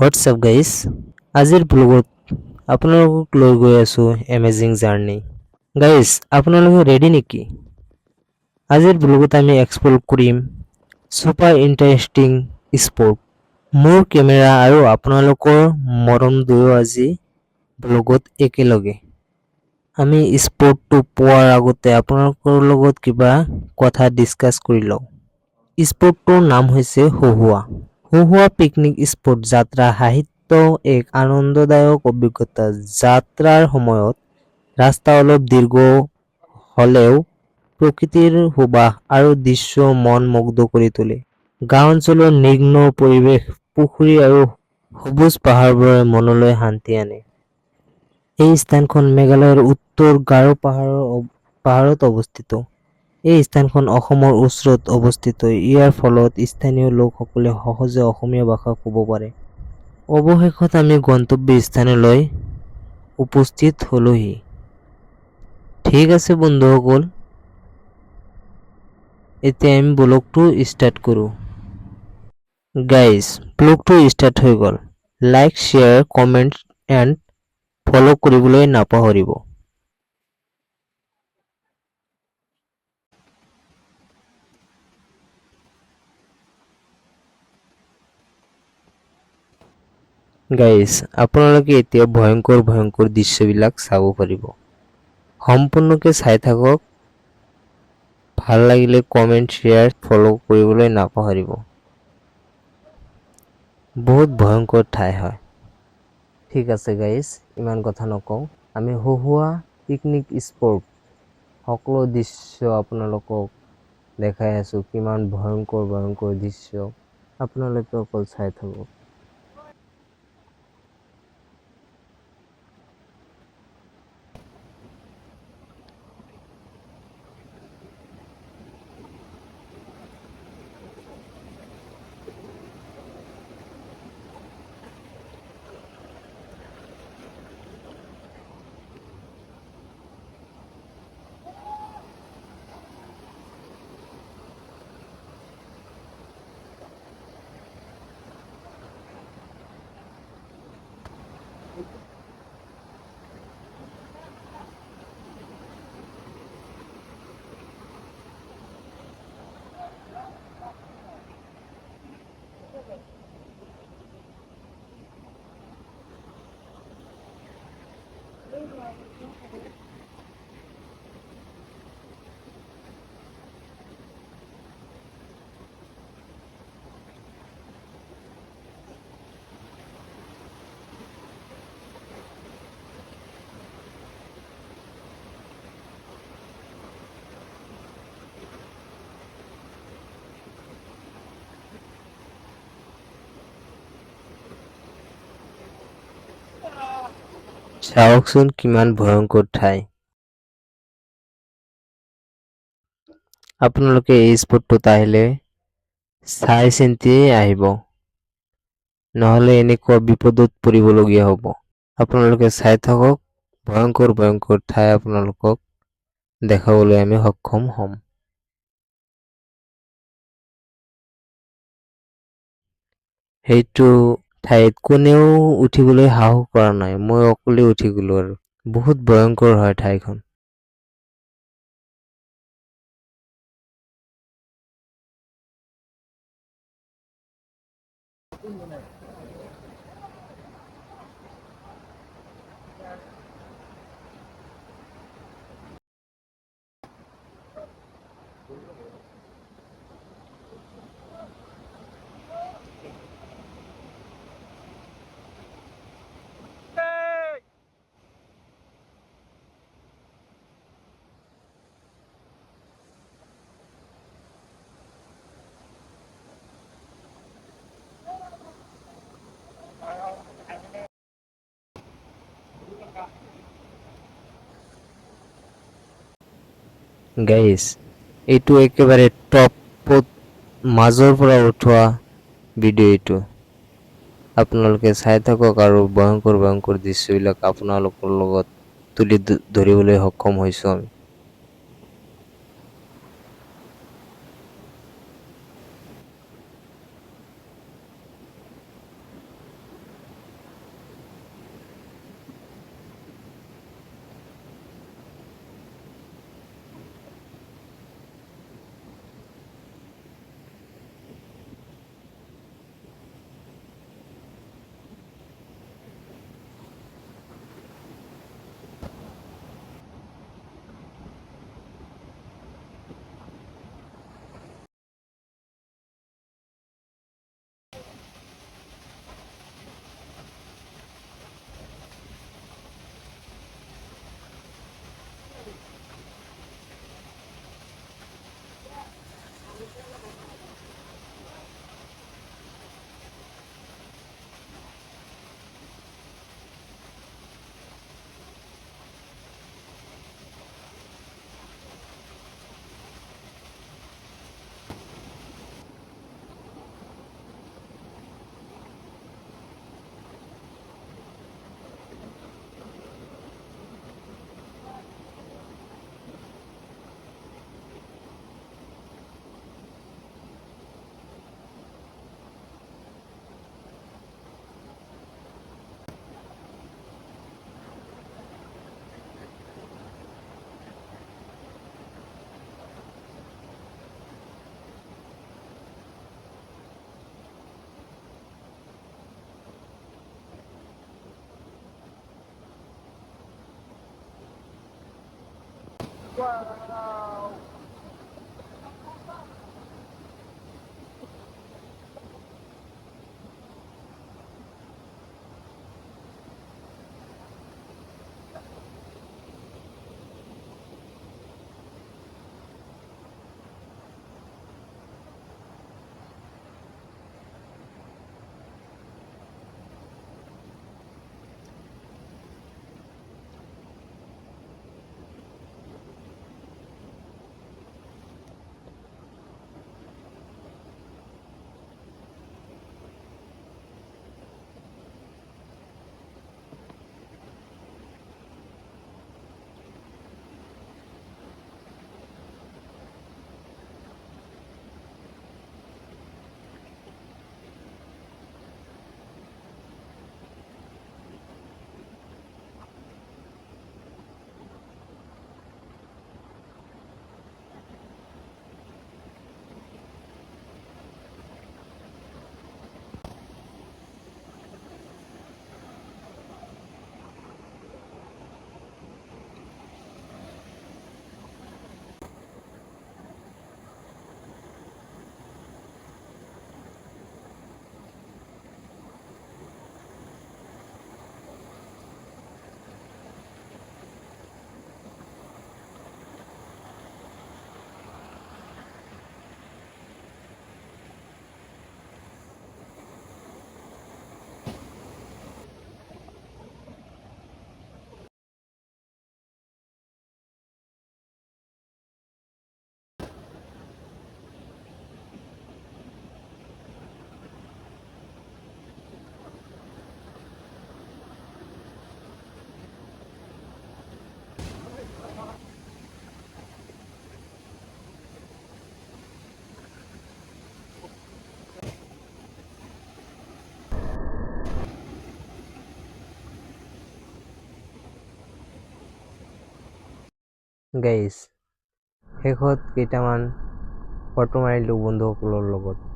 WhatsApp guys আজিৰ ব্লগত আপোনালোকক লৈ গৈ আছোঁ এমেজিং জাৰ্ণি গাইজ আপোনালোকে ৰেডি নেকি? আজিৰ ব্লগত আমি এক্সপ্ল'ৰ কৰিম ছুপাৰ ইণ্টাৰেষ্টিং স্পৰ্ট মোৰ কেমেৰা আৰু আপোনালোকৰ মৰম দুয়ো আজি ব্লগত একেলগে। আমি স্পৰ্টটো পোৱাৰ আগতে আপোনালোকৰ লগত কিবা কথা ডিছকাছ কৰি লওঁ। স্পৰ্টটোৰ নাম হৈছে হহুৱা। হহুৱা পিকনিক স্পট যাত্ৰা সাহিত্য এক আনন্দদায়ক অভিজ্ঞতা। যাত্ৰাৰ সময়ত ৰাস্তা অলপ দীৰ্ঘ হ'লেও প্ৰকৃতিৰ সুবাস আৰু দৃশ্য মন মুগ্ধ কৰি তোলে। গাঁও অঞ্চলৰ নিগ্ন পৰিৱেশ, পুখুৰী আৰু সবুজ পাহাৰবোৰে মনলৈ শান্তি আনে। এই স্থানখন মেঘালয়ৰ উত্তৰ গাৰো পাহাৰৰ পাহাৰত অৱস্থিত। এই স্থানখন অসমৰ ওচৰত অৱস্থিত। ইয়াৰ ফলত স্থানীয় লোকসকলে সহজে অসমীয়া ভাষা ক'ব পাৰে। অৱশেষত আমি গন্তব্য স্থানলৈ উপস্থিত হ'লোহি। ঠিক আছে বন্ধুসকল, এতিয়া আমি ব্লগটো ষ্টাৰ্ট কৰোঁ। গাইজ ব্লগটো ষ্টাৰ্ট হৈ গ'ল। Like share comment and follow' কৰিবলৈ নাপাহৰিব। গাইজ আপোনালোকে এতিয়া ভয়ংকৰ ভয়ংকৰ দৃশ্যবিলাক চাব পাৰিব। সম্পূৰ্ণকৈ চাই থাকক। ভালো লাগিলে কমেণ্ট শ্বেয়াৰ ফ'ল' কৰিবলৈ নাপাহৰিব। বহুত ভয়ংকৰ ঠাই হয়। ঠিক আছে গাইজ ইমান কথা নকওঁ। আমি হহুৱা পিকনিক স্পট সকলো দৃশ্য আপোনালোকক দেখাই আছোঁ। কিমান ভয়ংকৰ ভয়ংকৰ দৃশ্য। আপোনালোকে অকল চাই থাকক। চাওকচোন কিমান ভয়ংকৰ ঠাই। আপোনালোকে এই স্পটটোত আহিলে চাই চিন্তি আহিব। নহ'লে এনেকুৱা বিপদত পৰিবলগীয়া হ'ব। আপোনালোকে চাই থাকক, ভয়ংকৰ ভয়ংকৰ ঠাই আপোনালোকক দেখাবলৈ আমি সক্ষম হ'ম। সেইটো ঠাইত কোনেও উঠিবলৈ সাহস কৰা নাই। মই অকলে উঠি গ'লো আৰু। বহুত ভয়ংকৰ হয় ঠাইখন। গাইজ এইটো একেবাৰে টপত মাজৰ পৰা উঠোৱা ভিডিঅ' এইটো। আপোনালোকে চাই থাকক আৰু ভয়ংকৰ ভয়ংকৰ দৃশ্যবিলাক আপোনালোকৰ লগত তুলি ধৰিবলৈ সক্ষম হৈছোঁ আমি। Wow. Uh, গাইজ শেষত কেইটামান ফটো মাৰিলোঁ বন্ধুসকলৰ লগত